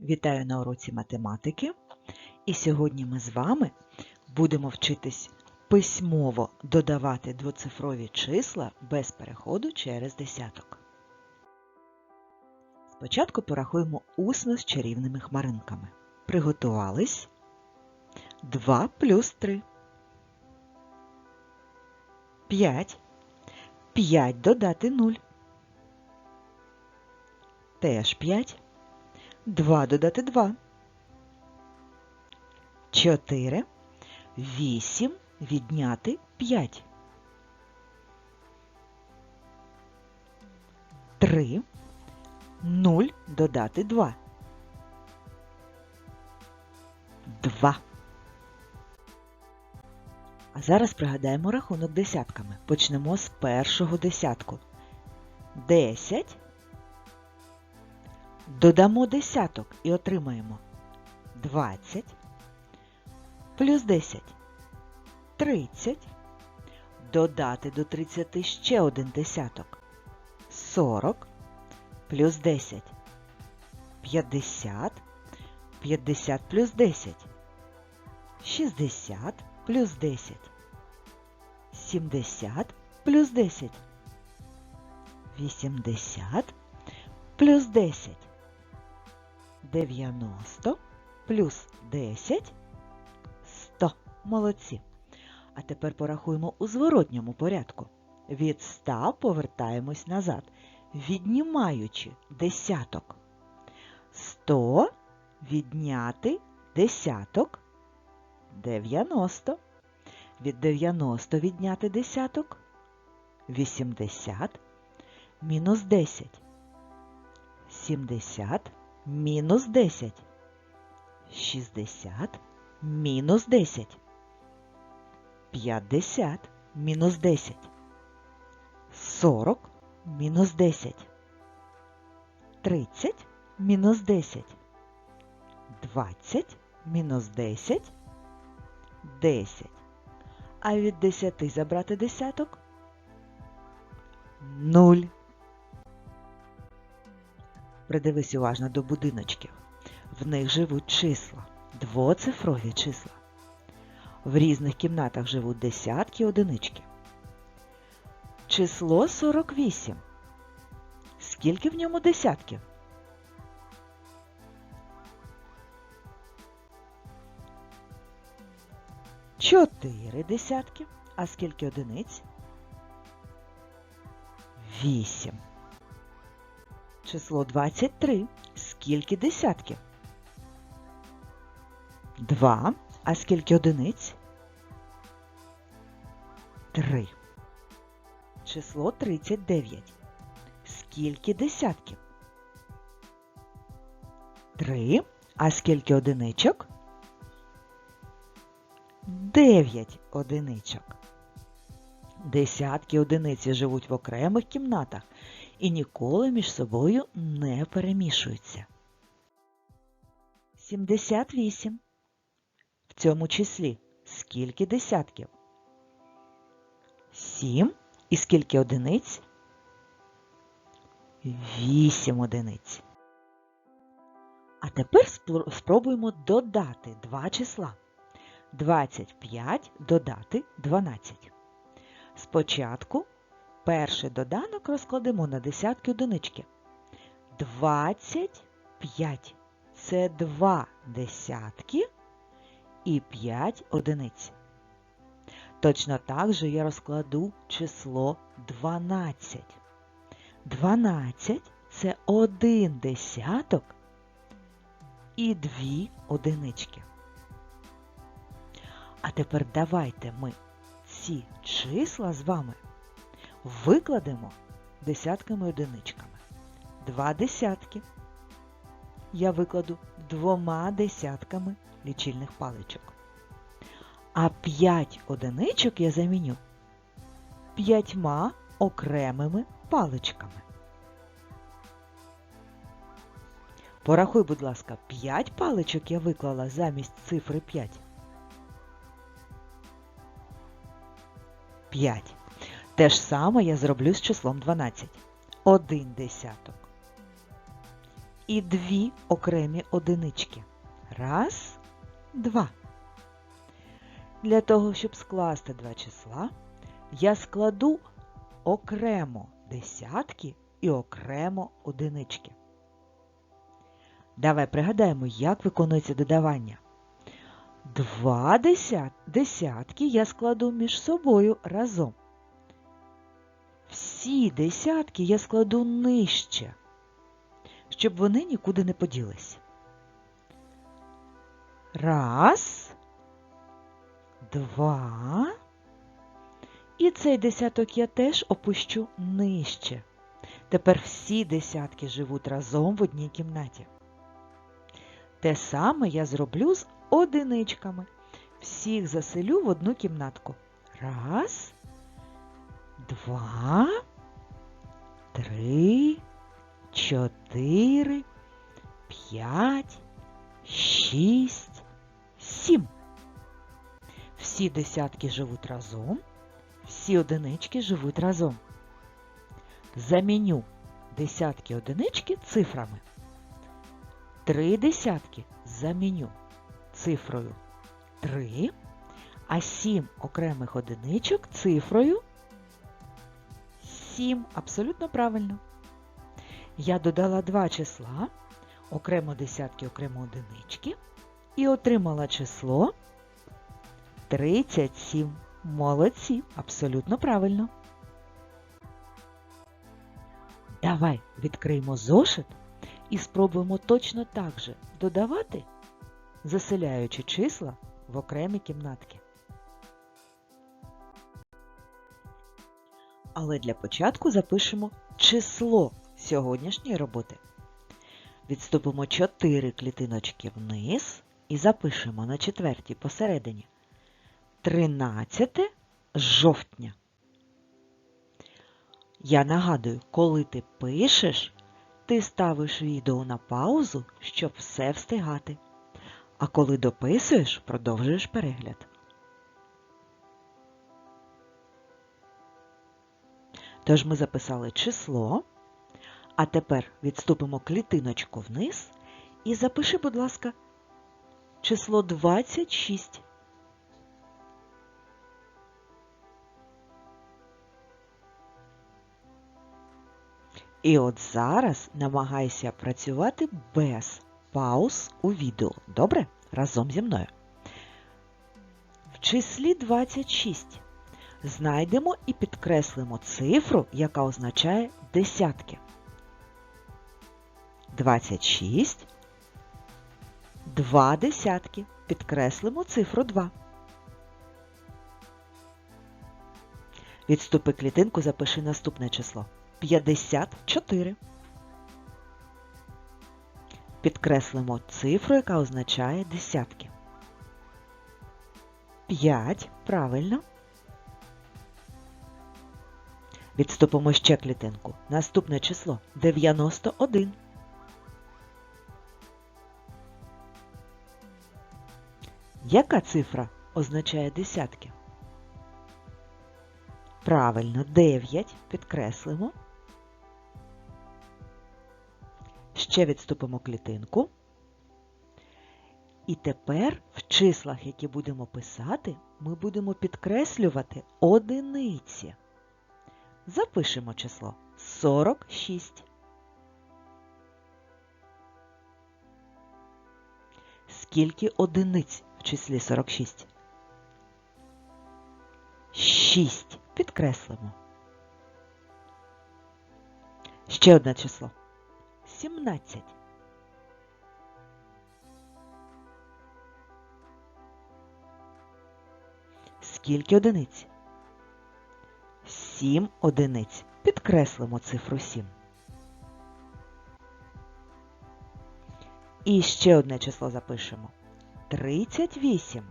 Вітаю на уроці математики. І сьогодні ми з вами будемо вчитись письмово додавати двоцифрові числа без переходу через десяток. Спочатку порахуємо усно з чарівними хмаринками. Приготувались 2 плюс 3. 5. 5 додати 0. Теж 5. 2 додати 2. 4. 8 відняти 5. 3. 0 додати 2. 2. А зараз пригадаємо рахунок десятками. Почнемо з першого десятку. 10. Додамо десяток і отримаємо 20 плюс 10 30. Додати до 30 ще один десяток 40 плюс 10 50 50 плюс 10 60 плюс 10 70 плюс 10 80 плюс 10 90 плюс 10 100. Молодці. А тепер порахуємо у зворотньому порядку. Від 100 повертаємось назад, віднімаючи десяток. 100 відняти десяток 90. Від 90 відняти десяток 80 мінус 10. 70 мінус 10. 60 мінус 10. 50 мінус 10. 40 мінус 10. 30 мінус 10. 20 мінус 10. 10. А від 10 забрати десяток? 0. Придивись уважно до будиночків. В них живуть числа, двоцифрові числа. В різних кімнатах живуть десятки одинички. Число 48. Скільки в ньому десятків? Чотири десятки. А скільки одиниць? Вісім. Число 23. Скільки десятків? Два. А скільки одиниць? Три. Число 39. Скільки десятків? Три. А скільки одиничок? Дев'ять одиничок. Десятки одиниці живуть в окремих кімнатах і ніколи між собою не перемішуються. 78. В цьому числі скільки десятків? 7. І скільки одиниць? 8 одиниць. А тепер спробуємо додати два числа. 25 додати 12. Спочатку перший доданок розкладемо на десятки одинички. 25 це два десятки і 5 одиниць. Точно так же я розкладу число 12. 12 це один десяток і дві одинички. А тепер давайте ми ці числа з вами викладемо десятками одиничками. Два десятки я викладу двома десятками лічильних паличок. А п'ять одиничок я заміню п'ятьма окремими паличками. Порахуй, будь ласка, 5 паличок я виклала замість цифри 5. 5. Те ж саме я зроблю з числом 12. Один десяток. і дві окремі одинички. Раз, два. Для того, щоб скласти два числа, я складу окремо десятки і окремо одинички. Давай пригадаємо, як виконується додавання. Два деся- десятки я складу між собою разом. Всі десятки я складу нижче, щоб вони нікуди не поділись. Раз, два. І цей десяток я теж опущу нижче. Тепер всі десятки живуть разом в одній кімнаті. Те саме я зроблю з одиничками. Всіх заселю в одну кімнатку. Раз, два, три, чотири, п'ять, шість, сім. Всі десятки живуть разом, всі одинички живуть разом. Заміню десятки одинички цифрами. Три десятки заміню цифрою 3, а сім окремих одиничок цифрою 7. Абсолютно правильно. Я додала два числа, окремо десятки, окремо одинички, і отримала число 37. Молодці, абсолютно правильно. Давай відкриємо зошит і спробуємо точно так же додавати, заселяючи числа в окремі кімнатки. Але для початку запишемо число сьогоднішньої роботи. Відступимо 4 клітиночки вниз і запишемо на четвертій посередині 13 жовтня. Я нагадую, коли ти пишеш, ти ставиш відео на паузу, щоб все встигати. А коли дописуєш, продовжуєш перегляд. Тож ми записали число, а тепер відступимо клітиночку вниз і запиши, будь ласка, число 26. І от зараз намагайся працювати без пауз у відео. Добре? Разом зі мною. В числі 26 знайдемо і підкреслимо цифру, яка означає десятки. 26. Два десятки. Підкреслимо цифру 2. Відступи клітинку, запиши наступне число. 54. Підкреслимо цифру, яка означає десятки. 5. Правильно. Відступимо ще клітинку. Наступне число 91. Яка цифра означає десятки? Правильно, 9. Підкреслимо. Ще відступимо клітинку. І тепер в числах, які будемо писати, ми будемо підкреслювати одиниці. Запишемо число 46. Скільки одиниць в числі 46? 6. Підкреслимо. Ще одне число. 17. Скільки одиниць? 7 одиниць. Підкреслимо цифру 7. І ще одне число запишемо. 38.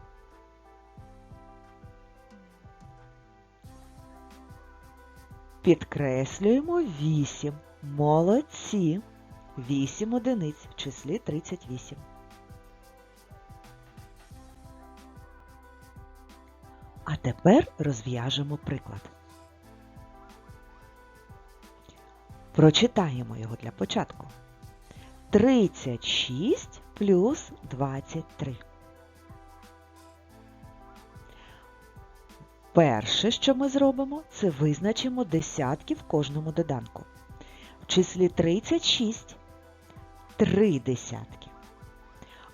Підкреслюємо 8. Молодці. 8 одиниць в числі 38. А тепер розв'яжемо приклад. Прочитаємо його для початку. 36 плюс 23. Перше, що ми зробимо, це визначимо десятки в кожному доданку. В числі 36 три десятки,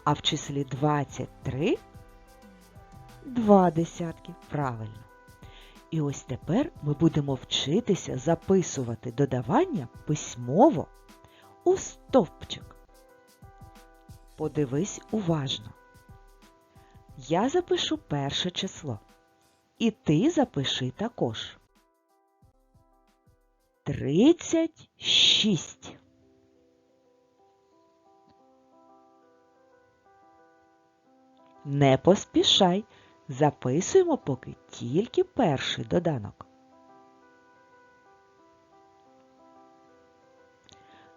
а в числі 23 два десятки. Правильно. І ось тепер ми будемо вчитися записувати додавання письмово у стовпчик. Подивись уважно. Я запишу перше число. І ти запиши також. Тридцять шість. Не поспішай. Записуємо поки тільки перший доданок.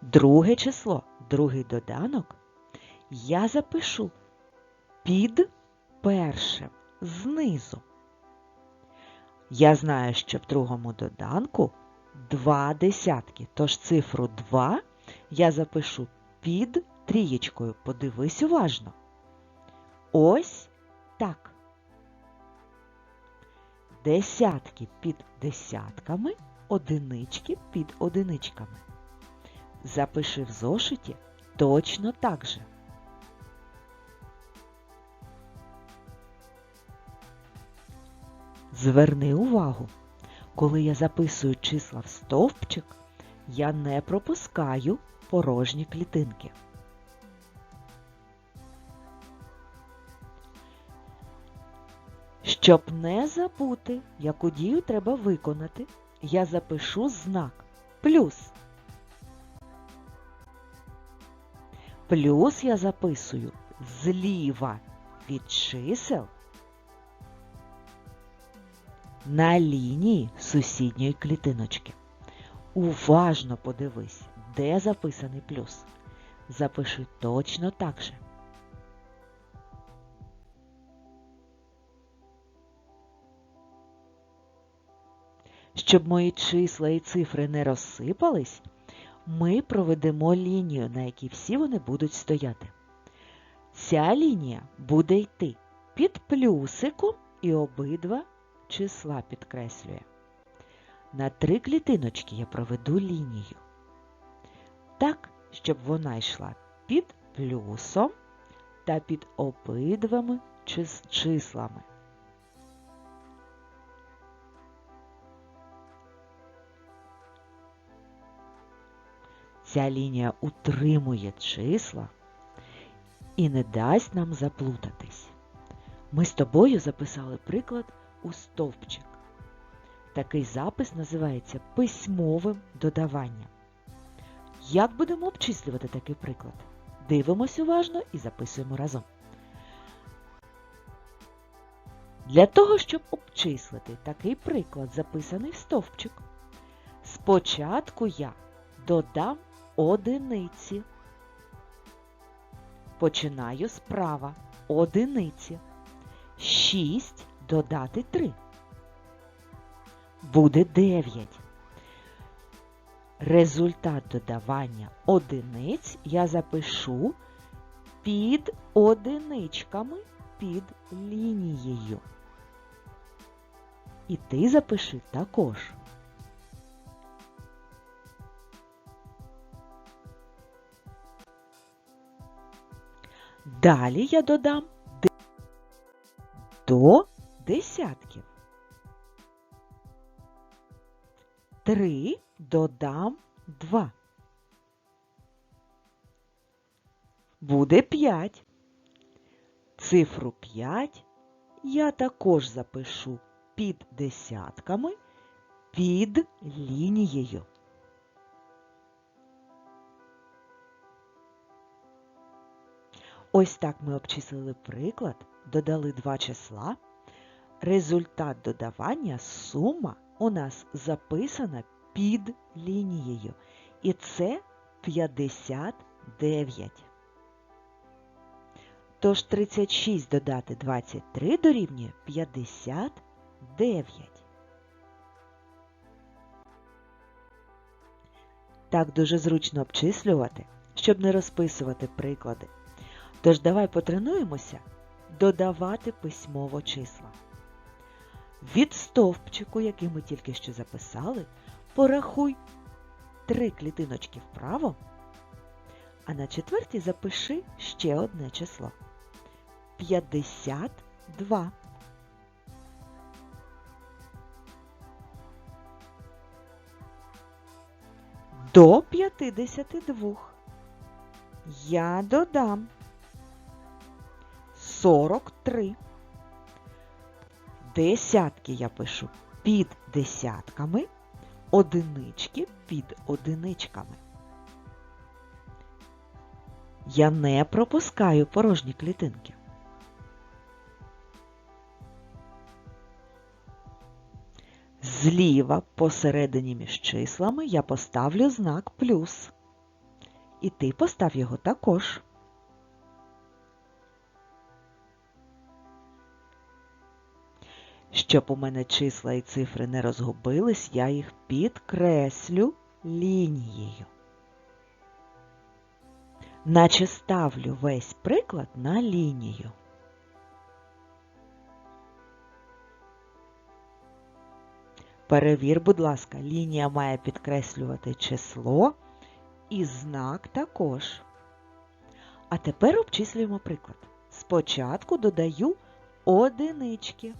Друге число, другий доданок я запишу під першим знизу. Я знаю, що в другому доданку два десятки, тож цифру 2 я запишу під трієчкою. Подивись уважно. Ось так. Десятки під десятками, одинички під одиничками. Запиши в зошиті точно так же. Зверни увагу, коли я записую числа в стовпчик, я не пропускаю порожні клітинки. Щоб не забути, яку дію треба виконати, я запишу знак плюс. Плюс я записую зліва від чисел на лінії сусідньої клітиночки. Уважно подивись, де записаний плюс. Запиши точно так же. Щоб мої числа і цифри не розсипались, ми проведемо лінію, на якій всі вони будуть стояти. Ця лінія буде йти під плюсиком і обидва числа підкреслює. На три клітиночки я проведу лінію. Так, щоб вона йшла під плюсом та під обидвами числами. Ця лінія утримує числа і не дасть нам заплутатись. Ми з тобою записали приклад у стовпчик. Такий запис називається письмовим додаванням. Як будемо обчислювати такий приклад? Дивимось уважно і записуємо разом. Для того, щоб обчислити такий приклад, записаний в стовпчик, спочатку я додам одиниці. Починаю справа. Одиниці. 6 додати 3. Буде 9. Результат додавання одиниць я запишу під одиничками під лінією. І ти запиши також. Далі я додам до десятків. Три додам два. Буде п'ять. Цифру п'ять я також запишу під десятками під лінією. Ось так ми обчислили приклад, додали два числа. Результат додавання сума у нас записана під лінією. І це 59. Тож 36 додати 23 дорівнює 59. Так дуже зручно обчислювати щоб не розписувати приклади. Тож давай потренуємося додавати письмово числа. Від стовпчику, який ми тільки що записали, порахуй три клітиночки вправо, а на четвертій запиши ще одне число. 52. До 52 я додам 43. Десятки я пишу під десятками, одинички під одиничками. Я не пропускаю порожні клітинки. Зліва посередині між числами я поставлю знак плюс. І ти постав його також. Щоб у мене числа і цифри не розгубились, я їх підкреслю лінією. Наче ставлю весь приклад на лінію. Перевір, будь ласка, лінія має підкреслювати число і знак також. А тепер обчислюємо приклад. Спочатку додаю одинички.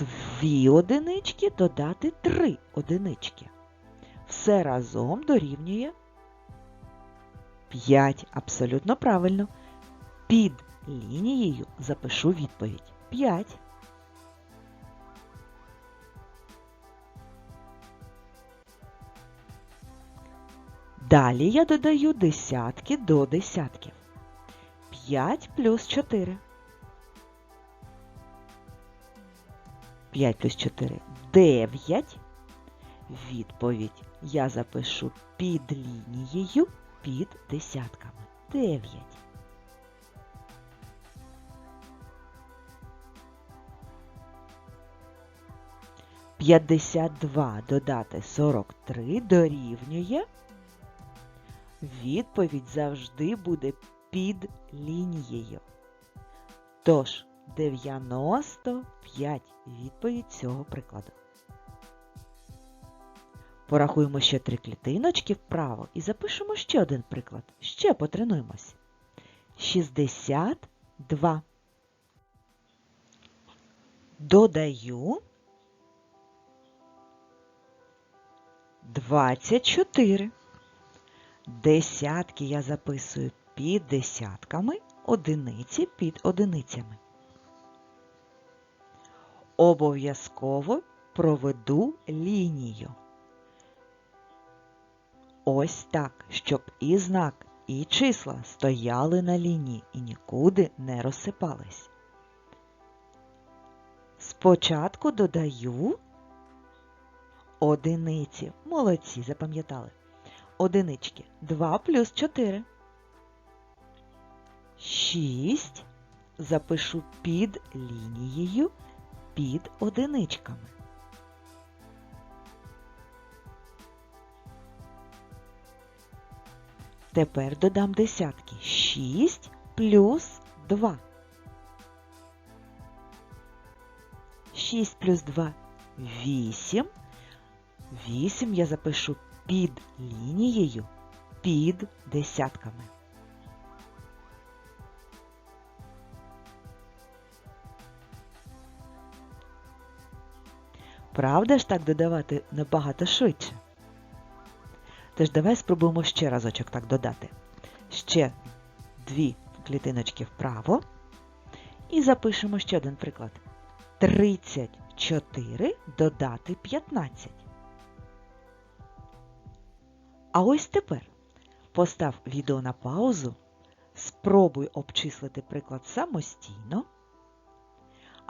Дві одинички додати три одинички. Все разом дорівнює 5. Абсолютно правильно. Під лінією запишу відповідь 5. Далі я додаю десятки до десятків. 5 плюс 4. 5 плюс 4 9. Відповідь я запишу під лінією під десятками. 9. П'ятдесят два додати сорок три дорівнює. Відповідь завжди буде під лінією. Тож 95 відповідь цього прикладу. Порахуємо ще три клітиночки вправо і запишемо ще один приклад. Ще потренуємось. 62. Додаю 24. Десятки я записую під десятками, одиниці під одиницями. Обов'язково проведу лінію. Ось так, щоб і знак, і числа стояли на лінії і нікуди не розсипались. Спочатку додаю одиниці. Молодці, запам'ятали. Одинички. 2 плюс 4. 6. Запишу під лінією під одиничками. Тепер додам десятки. 6 плюс 2. 6 плюс 2 8. 8 я запишу під лінією під десятками. Правда ж так додавати набагато швидше? Тож давай спробуємо ще разочок так додати. Ще дві клітиночки вправо. І запишемо ще один приклад. 34 додати 15. А ось тепер постав відео на паузу, спробуй обчислити приклад самостійно,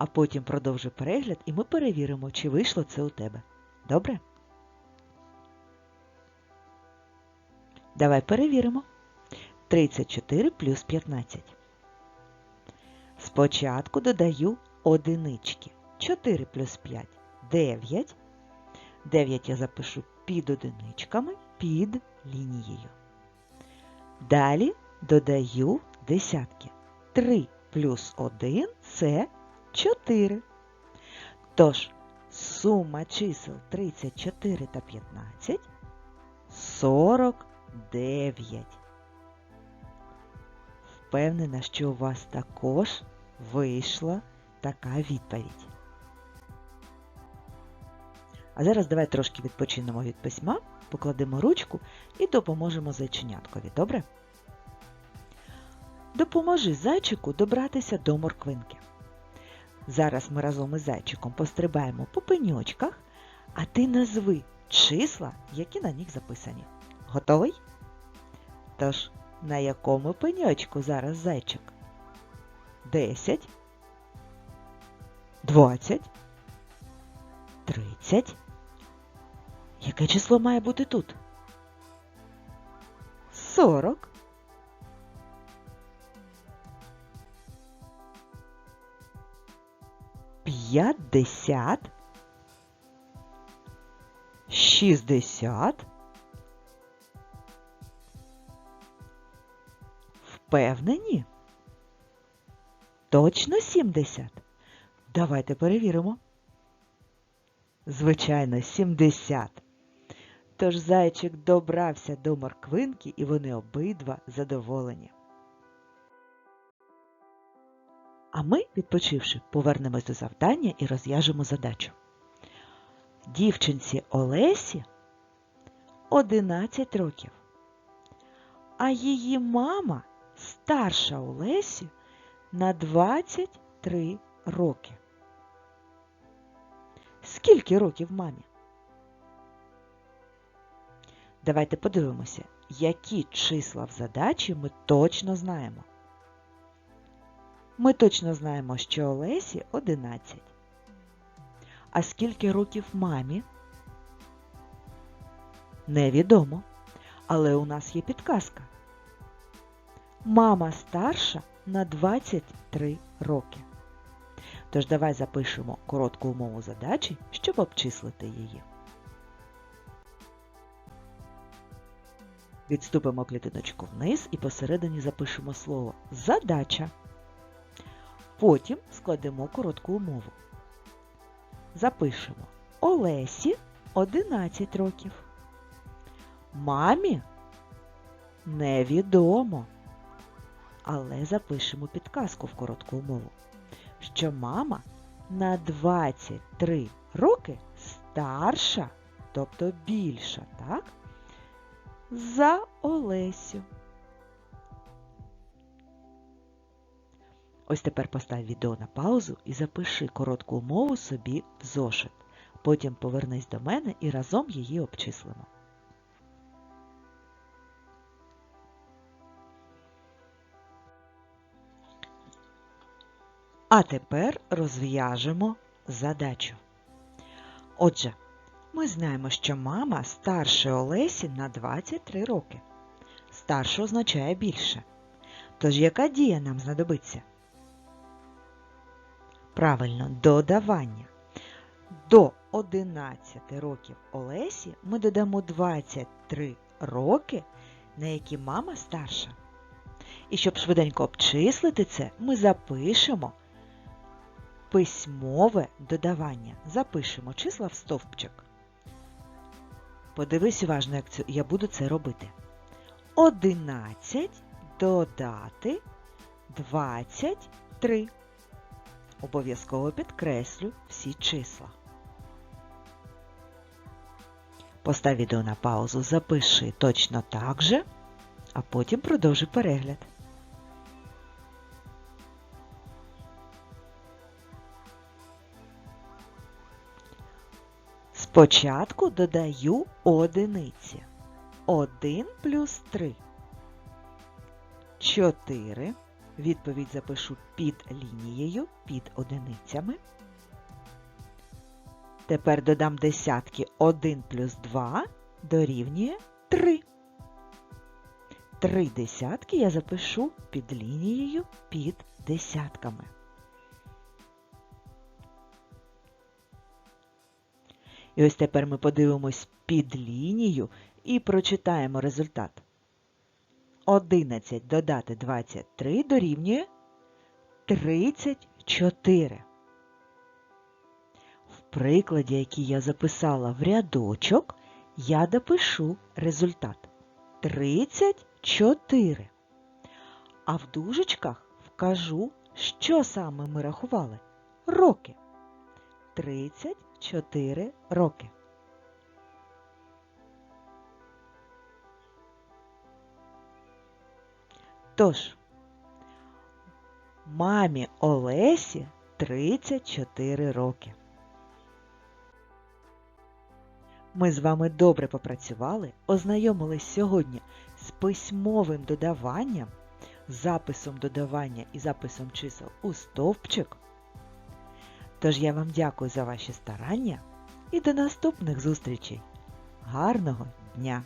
а потім продовжи перегляд і ми перевіримо, чи вийшло це у тебе. Добре? Давай перевіримо. 34 плюс 15. Спочатку додаю одинички. 4 плюс 5 9. 9 я запишу під одиничками, під лінією. Далі додаю десятки. 3 плюс 1 це 4. Тож сума чисел 34 та 15 49. Впевнена, що у вас також вийшла така відповідь. А зараз давай трошки відпочинемо від письма, покладемо ручку і допоможемо зайченяткові, добре? Допоможи зайчику добратися до морквинки. Зараз ми разом із зайчиком пострибаємо по пеньочках, а ти назви числа, які на них записані. Готовий? Тож, на якому пеньочку зараз зайчик? Десять, двадцять, тридцять. Яке число має бути тут? Сорок. П'ятдесят. Шістдесят. Впевнені? Точно сімдесят? Давайте перевіримо. Звичайно, сімдесят. Тож зайчик добрався до морквинки, і вони обидва задоволені. А ми, відпочивши, повернемось до завдання і розв'яжемо задачу. Дівчинці Олесі 11 років, а її мама старша Олесі на 23 роки. Скільки років мамі? Давайте подивимося, які числа в задачі ми точно знаємо. Ми точно знаємо, що Олесі 11. А скільки років мамі? Невідомо. Але у нас є підказка. Мама старша на 23 роки. Тож давай запишемо коротку умову задачі, щоб обчислити її. Відступимо клітиночку вниз і посередині запишемо слово задача. Потім складемо коротку умову. Запишемо Олесі 11 років. Мамі невідомо. Але запишемо підказку в коротку умову, що мама на 23 роки старша, тобто більша, так? За Олесю. Ось тепер постав відео на паузу і запиши коротку умову собі в зошит. Потім повернись до мене і разом її обчислимо. А тепер розв'яжемо задачу. Отже, ми знаємо, що мама старше Олесі на 23 роки. Старше означає більше. Тож яка дія нам знадобиться? Правильно, додавання. До 11 років Олесі ми додамо 23 роки, на які мама старша. І щоб швиденько обчислити це, ми запишемо письмове додавання. Запишемо числа в стовпчик. Подивись уважно, як я буду це робити. 11 додати 23. Обов'язково підкреслю всі числа. Постав відео на паузу, запиши точно так же, а потім продовжуй перегляд. Спочатку додаю одиниці. 1 плюс 3. 4. Відповідь запишу під лінією, під одиницями. Тепер додам десятки 1 плюс 2 дорівнює 3. Три десятки я запишу під лінією під десятками. І ось тепер ми подивимось під лінію і прочитаємо результат. 11 додати 23 дорівнює 34. В прикладі, який я записала в рядочок, я допишу результат 34. А в дужечках вкажу, що саме ми рахували. Роки. 34 роки. Тож, мамі Олесі 34 роки. Ми з вами добре попрацювали, ознайомились сьогодні з письмовим додаванням, записом додавання і записом чисел у стовпчик. Тож я вам дякую за ваші старання і до наступних зустрічей. Гарного дня!